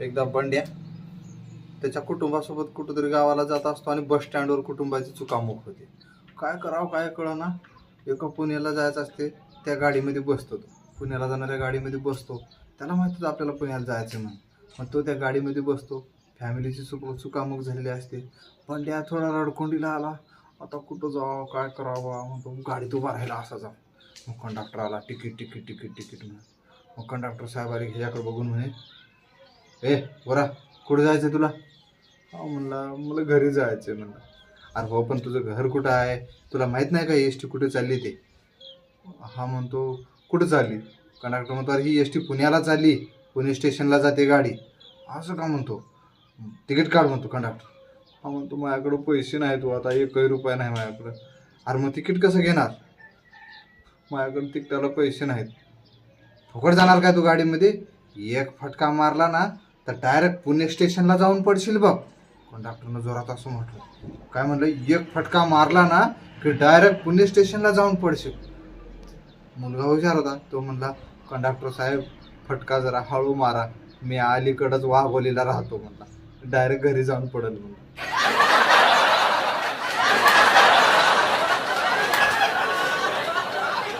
एकदा बंड्या. त्याच्या कुटुंबासोबत कुठंतरी गावाला जात असतो आणि बस स्टँडवर कुटुंबाची चुकामुक होते. काय करावं काय कळना? एका पुण्याला जायचं असते त्या गाडीमध्ये बसतो तो. पुण्याला जाणाऱ्या गाडीमध्ये बसतो. त्याला माहिती होतं आपल्याला पुण्याला जायचं म्हणून. मग तो त्या गाडीमध्ये बसतो. फॅमिलीची चुक चुकामुक झालेली असते. बंड्या थोडा रडकोंडीला आला. आता कुठं जावं काय करावं? मग तो गाडीत उभा राहिला असा जा मग कंडक्टर आला तिकीट तिकीट तिकीट तिकीट म्हणून. मग कंडक्टर साहेब आले ह्याच्याकडे बघून म्हणे ए बरा कुठं जायचं तुला? हा म्हणला मला घरी जायचं म्हणलं. अरे हो पण तुझं घर कुठं आहे? तुला माहीत नाही का एस टी कुठे चालली ते? हा म्हणतो कुठं चालली? कंडक्टर म्हणतो अरे ही एस टी पुण्याला चालली. पुणे स्टेशनला जाते गाडी. असं का म्हणतो? तिकीट काढ म्हणतो कंडक्टर. हा म्हणतो माझ्याकडं पैसे नाही तू आता एकही रुपया नाही माझ्याकडं. अरे मग तिकीट कसं घेणार? माझ्याकडं तिकिटाला पैसे नाहीत. फुकट जाणार काय तू गाडीमध्ये? एक फटका मारला ना तर डायरेक्ट पुणे स्टेशनला जाऊन पडशील बघ. कंडक्टरनं जोरात असं म्हटलं. काय म्हणलं एक फटका मारला ना की डायरेक्ट पुणे स्टेशनला जाऊन पडशील. मुलगा हुशार होता. तो म्हणला कंडक्टर साहेब फटका जरा हळू मारा. मी अलीकडंच वाघोलीला राहतो. म्हणला. डायरेक्ट घरी जाऊन पडेल म्हणला